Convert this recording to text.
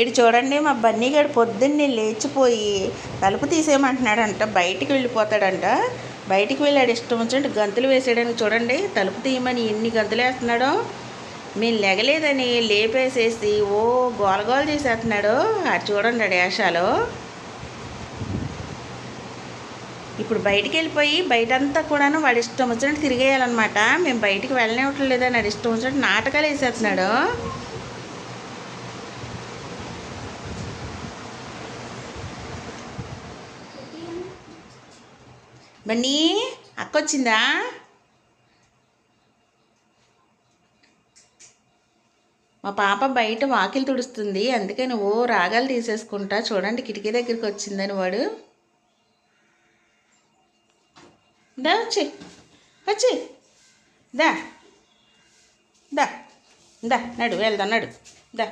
ఇటు చూడండి మా బన్నీగాడు పొద్దున్నే లేచిపోయి తలుపు తీసేయమంటున్నాడంట బయటికి వెళ్ళిపోతాడంట. బయటికి వెళ్ళాడు ఇష్టం వచ్చినట్టు గంతులు వేసేయడానికి చూడండి. తలుపు తీయమని ఎన్ని గంతులు వేస్తున్నాడో. మేము లెగలేదని లేపేసేసి ఓ గోలగోల చేసేస్తున్నాడు. అది చూడండి ఆ డేషాలో ఇప్పుడు బయటికి వెళ్ళిపోయి బయటంతా కూడాను వాడి ఇష్టం వచ్చినట్టు తిరిగేయాలన్నమాట. మేము బయటికి వెళ్ళనివ్వట్లేదని లేదని ఇష్టం వచ్చినట్టు నాటకాలు వేసేస్తున్నాడు. బన్నీ అక్క వచ్చిందా మా పాప బయట వాకిలి తుడుస్తుంది అందుకని నువ్వు రాగాలు తీసేసుకుంటా చూడండి కిటికీ దగ్గరికి వచ్చిందని వాడు. దా వచ్చి వచ్చి దా దా దా నడు వెళ్దాం నడు దా.